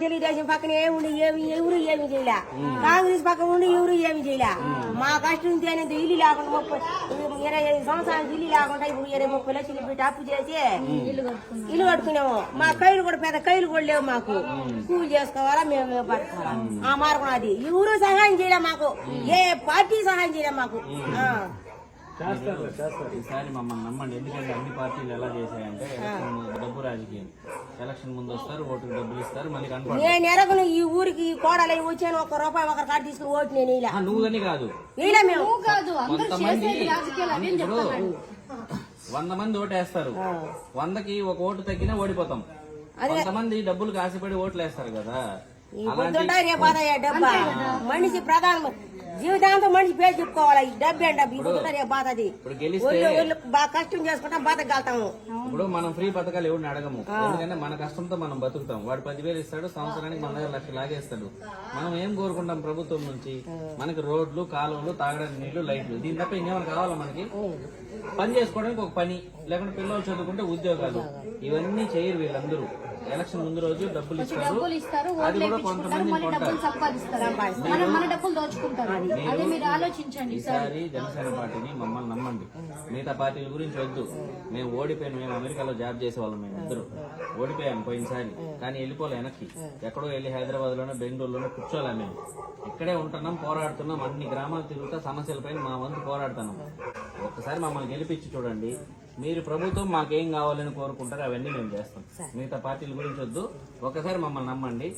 తెలుగుదేశం పక్కన ఏముండి ఏమి ఎవరు ఏమి చేయలే. కాంగ్రెస్ పక్కన ఉండి ఎవరు ఏమి చేయలే. మా కష్టం తేనేది ఇల్లు లేకుండా ముప్పై ఇరవై ఐదు సంవత్సరానికి ఇల్లు లేకుండా ఇప్పుడు ఇరవై ముప్పై లక్షలు పెట్టి అప్పు చేసి ఇల్లు కట్టుకున్నాము. మా కైలు కూడా పెద్ద కైలు కూడా లేవు మాకు. కూలి చేసుకోవాలా మేము పట్టుకోవాలా? ఆ మార్గం అది. ఎవరు సహాయం చేయలే మాకు. ఏ పార్టీ సహాయం చేయలే మాకు. ఆ. చేస్తారు చేస్తారు. ఈసారి మమ్మల్ని నమ్మండి. ఎందుకంటే అన్ని పార్టీలు ఎలా చేశాయంటే రాజకీయం. ఎలక్షన్ ముందు వస్తారు ఓటుకు డబ్బులు ఇస్తారు మళ్ళీ కనపడదు నేను ఎరగను ఈ ఊరికి ఈ కోడలు వచ్చాను ఒక రూపాయి ఒకరి కాడ తీసుకుని ఓటు నేను ఇలా. నువ్వు అని కాదు. ఇలా మేము. కాదు అందరూ కొంతమంది చేసేది రాజకీయాలు అదే ఇప్పుడు వంద మంది ఓటేస్తారు. వందకి ఒక ఓటు తగ్గినా ఓడిపోతాం. కొంతమంది డబ్బులు కాసిపడి ఓట్లు వేస్తారు కదా. ఈ అలాంటి పొద్దుంటా రేపు పోతాయా డబ్బా మనిషి ప్రధాన. జీవితాంతం మనిషి పేరు చెప్పుకోవాలా? ఈ డబ్బే డబ్బు రేపు పోతుంది ఇప్పుడు గెలిస్తే ఒళ్ళు ఒళ్ళు బాగా కష్టం చేసుకుంటాం బతకగలుగుతాము. ఇప్పుడు మనం ఫ్రీ పథకాలు ఎవరిని అడగము. ఎందుకంటే మన కష్టంతో మనం బతుకుతాం. వాడు పదివేలు ఇస్తాడు సంవత్సరానికి మన దగ్గర లక్ష లాగేస్తాడు. మనం ఏం కోరుకుంటాం ప్రభుత్వం నుంచి? మనకి రోడ్లు కాలువలు తాగడానికి నీళ్ళు లైట్లు. దీని తప్ప ఇంకేమైనా కావాలా మనకి? పని చేసుకోవడానికి ఒక పని. లేకుంటే పిల్లలు చదువుకుంటే ఉద్యోగాలు. ఇవన్నీ చేయరు వీళ్ళందరూ. ఎలక్షన్ ముందు రోజు డబ్బులు ఇస్తారు. అది కూడా కొంతమంది ఈసారి జనసేన పార్టీని మమ్మల్ని నమ్మండి. మిగతా పార్టీల గురించి వద్దు. మేము ఓడిపోయాను మేము అమెరికాలో జాబ్ చేసేవాళ్ళం మేము ఇద్దరు. ఓడిపోయాము పోయినసారి. కానీ వెళ్ళిపోలే వెనక్కి. ఎక్కడో వెళ్ళి హైదరాబాద్ లోనో బెంగళూరులోనో కూర్చోలే మేము. ఇక్కడే ఉంటున్నాం పోరాడుతున్నాం. అన్ని గ్రామాలు తిరుగుతా సమస్యలపై మా వంతు పోరాడుతున్నాం. ఒక్కసారి మమ్మల్ని గెలిపించి చూడండి. మీరు ప్రభుత్వం మాకేం కావాలని కోరుకుంటారో అవన్నీ మేము చేస్తాం. మిగతా పార్టీల గురించి వద్దు. ఒక్కసారి మమ్మల్ని నమ్మండి.